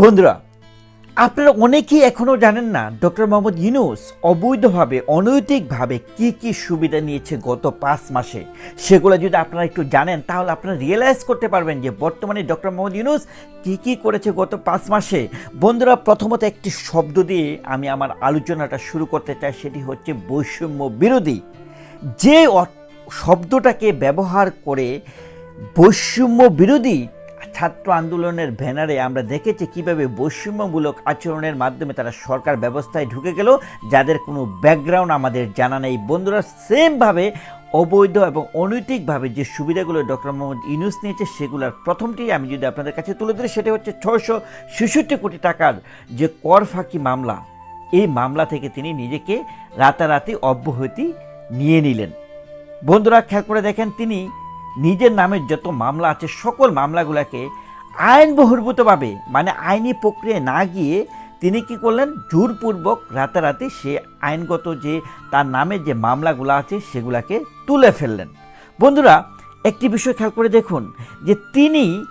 বন্ধুরা, আপনারা অনেকেই এখনও জানেন না, ডক্টর মোহাম্মদ ইউনুস অবৈধভাবে, অনৈতিকভাবে কি কি সুবিধা নিয়েছে গত পাঁচ মাসে? সেগুলো যদি আপনারা একটু জানেন, তাহলে আপনারা রিয়েলাইজ করতে পারবেন যে বর্তমানে ডক্টর মোহাম্মদ ইউনুস কি কি করেছে গত পাঁচ মাসে। বন্ধুরা, প্রথমত একটি শব্দ দিয়ে আমি আমার আলোচনাটা শুরু করতে চাই, সেটি হচ্ছে বৈষম্য বিরোধী। যে শব্দটাকে ব্যবহার করে বৈষম্য বিরোধী ছাত্র আন্দোলনের ব্যানারে আমরা দেখেছি কীভাবে বৈষম্যমূলক আচরণের মাধ্যমে তারা সরকার ব্যবস্থায় ঢুকে গেল, যাদের কোনো ব্যাকগ্রাউন্ড আমাদের জানা নেই। বন্ধুরা সেমভাবে অবৈধ এবং অনৈতিকভাবে যে সুবিধাগুলো ডক্টর মোহাম্মদ ইউনুস নিয়েছে, সেগুলোর প্রথমটি আমি যদি আপনাদের কাছে তুলে ধরি, সেটা হচ্ছে ছয়শো ছেষট্টি কোটি টাকার যে কর ফাঁকি মামলা, এই মামলা থেকে তিনি নিজেকে রাতারাতি অব্যাহতি নিয়ে নিলেন। বন্ধুরা, খেয়াল করে দেখেন, তিনি নিজের নামের যত মামলা আছে, সকল মামলাগুলোকে আইন বহির্ভূতভাবে মানে আইনি প্রক্রিয়ায় না গিয়ে তিনি কি করলেন? জোরপূর্বক রাতারাতি সে আইনগত যে, তার নামে যে মামলাগুলো আছে, সেগুলাকে তুলে ফেললেন। বন্ধুরা, একটি বিষয় খেয়াল করে দেখুন, যে তিনি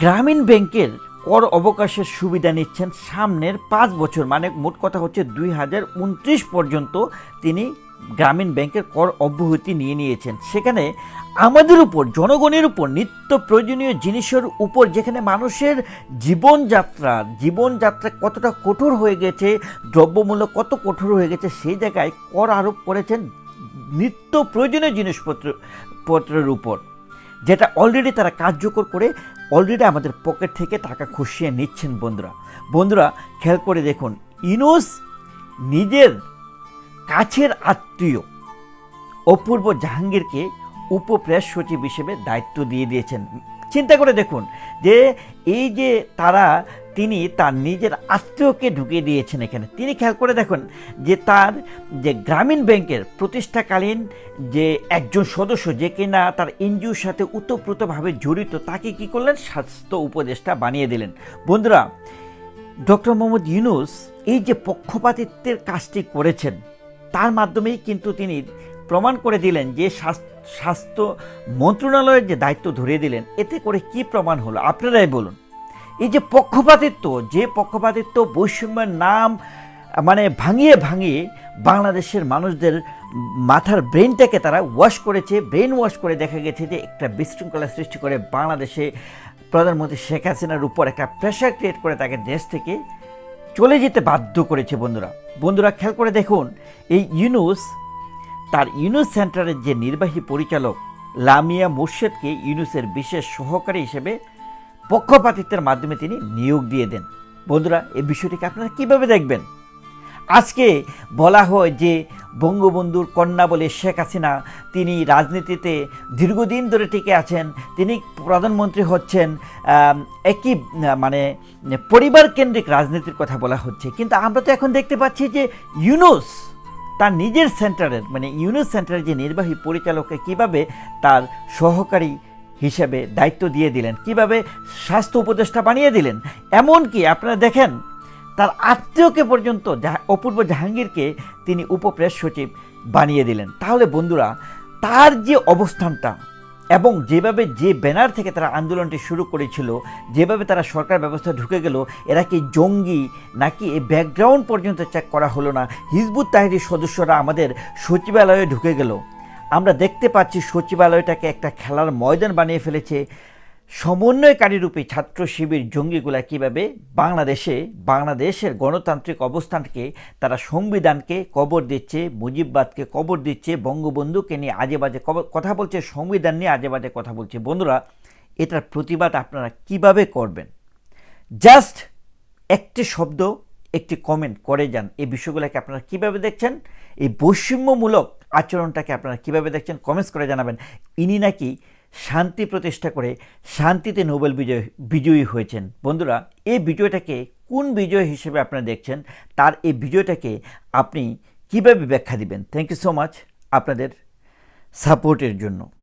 গ্রামীণ ব্যাংকের কর অবকাশের সুবিধা নিচ্ছেন সামনের পাঁচ বছর মানে মোট কথা হচ্ছে দুই হাজার উনত্রিশ পর্যন্ত তিনি গ্রামীণ ব্যাংকের কর অব্যাহতি নিয়ে নিয়েছেন। সেখানে আমাদের উপর, জনগণের উপর, নিত্য প্রয়োজনীয় জিনিসের উপর যেখানে মানুষের জীবনযাত্রা জীবনযাত্রা কতটা কঠোর হয়ে গেছে, দ্রব্যমূল্য কত কঠোর হয়ে গেছে, সেই জায়গায় কর আরোপ করেছেন নিত্য প্রয়োজনীয় জিনিসপত্র, পত্রের উপর। যেটা অলরেডি তারা কার্যকর করে অলরেডি আমাদের পকেট থেকে টাকা খসিয়ে নিচ্ছেন বন্ধুরা। বন্ধুরা, খেয়াল করে দেখুন, ইনোস নিজের কাছের আত্মীয় অপূর্ব জাহাঙ্গীরকে উপপ্রেস সচিব হিসেবে দায়িত্ব দিয়ে দিয়েছেন। চিন্তা করে দেখুন যে এই যে তারা, তিনি তার নিজের আত্মীয়কে ঢুকিয়ে দিয়েছেন এখানে। তিনি খেয়াল করে দেখুন যে তার যে গ্রামীণ ব্যাংকের প্রতিষ্ঠাকালীন যে একজন সদস্য যে কিনা তার এনজিওর সাথে উতপ্রোতভাবে জড়িত, তাকে কি করলেন? স্বাস্থ্য উপদেষ্টা বানিয়ে দিলেন। বন্ধুরা, ডক্টর মোহাম্মদ ইউনুস এই যে পক্ষপাতিত্বের কাজটি করেছেন তার মাধ্যমেই কিন্তু তিনি প্রমাণ করে দিলেন যে স্বাস্থ- স্বাস্থ্য মন্ত্রণালয়ের যে দায়িত্ব ধরিয়ে দিলেন, এতে করে কি প্রমাণ হলো? আপনারাই বলুন। এই যে পক্ষপাতিত্ব যে পক্ষপাতিত্ব, বৈষম্যের নাম মানে ভাঙিয়ে ভাঙিয়ে বাংলাদেশের মানুষদের মাথার ব্রেনটাকে তারা ওয়াশ করেছে, ব্রেন ওয়াশ করে দেখা গেছে যে একটা বিশৃঙ্খলা সৃষ্টি করে বাংলাদেশে প্রধানমন্ত্রী শেখ হাসিনার উপর একটা প্রেশার ক্রিয়েট করে তাকে দেশ থেকে চলে যেতে বাধ্য করেছে বন্ধুরা। বন্ধুরা, খেয়াল করে দেখুন, এই ইউনুস, তার ইউনুস সেন্টারের যে নির্বাহী পরিচালক লামিয়া মুর্শেদকে ইউনুসের বিশেষ সহকারী হিসেবে পক্ষপাতিত্বের মাধ্যমে তিনি নিয়োগ দিয়ে দেন। বন্ধুরা এই বিষয়টিকে আপনারা কীভাবে দেখবেন? আজকে বলা হয় যে বঙ্গবন্ধুর কন্যা বলে শেখ হাসিনা তিনি রাজনীতিতে দীর্ঘদিন ধরে টিকে আছেন। তিনি প্রধানমন্ত্রী হচ্ছেন একই মানে পরিবার কেন্দ্রিক রাজনীতির কথা বলা হচ্ছে। কিন্তু আমরা তো এখন দেখতে পাচ্ছি যে ইউনুস তার নিজের সেন্টারের মানে ইউনুস সেন্টারের যে নির্বাহী পরিচালককে কীভাবে তার সহকারী হিসেবে দায়িত্ব দিয়ে দিলেন, কীভাবে স্বাস্থ্য উপদেষ্টা বানিয়ে দিলেন, এমনকি আপনারা দেখেন তার আত্মীয়কে পর্যন্ত অপূর্ব জাহাঙ্গীরকে তিনি উপপ্রেস সচিব বানিয়ে দিলেন। তাহলে বন্ধুরা, তার যে অবস্থানটা এবং যেভাবে যে ব্যানার থেকে তারা আন্দোলনটি শুরু করেছিল, যেভাবে তারা সরকার ব্যবস্থা ঢুকে গেল, এরা কি জঙ্গি নাকি এই ব্যাকগ্রাউন্ড পর্যন্ত চেক করা হলো না? হিজবুত তাহিরির সদস্যরা আমাদের সচিবালয়ে ঢুকে গেল। আমরা দেখতে পাচ্ছি সচিবালয়টাকে একটা খেলার ময়দান বানিয়ে ফেলেছে। সমন্বয়কারী রূপে ছাত্র শিবির জঙ্গিগুলা কীভাবে বাংলাদেশে, বাংলাদেশের গণতান্ত্রিক অবস্থানকে, তারা সংবিধানকে কবর দিচ্ছে, মুজিববাদকে কবর দিচ্ছে, বঙ্গবন্ধুকে নিয়ে আজে বাজে কথা বলছে, সংবিধান নিয়ে আজে বাজে কথা বলছে। বন্ধুরা, এটার প্রতিবাদ আপনারা কীভাবে করবেন? জাস্ট একটি শব্দ, একটি কমেন্ট করে যান। এই বিষয়গুলোকে আপনারা কীভাবে দেখছেন? এই বৈষম্যমূলক আচরণটাকে আপনারা কীভাবে দেখছেন? কমেন্টস করে জানাবেন। ইনি নাকি শান্তি প্রতিষ্ঠা করে শান্তিতে নোবেল বিজয়, বিজয়ী হয়েছেন। বন্ধুরা, এই বিজয়টাকে কোন বিজয় হিসেবে আপনারা দেখছেন, তার এই বিজয়টাকে আপনি কীভাবে ব্যাখ্যা দিবেন? থ্যাংক ইউ সো মাচ আপনাদের সাপোর্টের জন্য।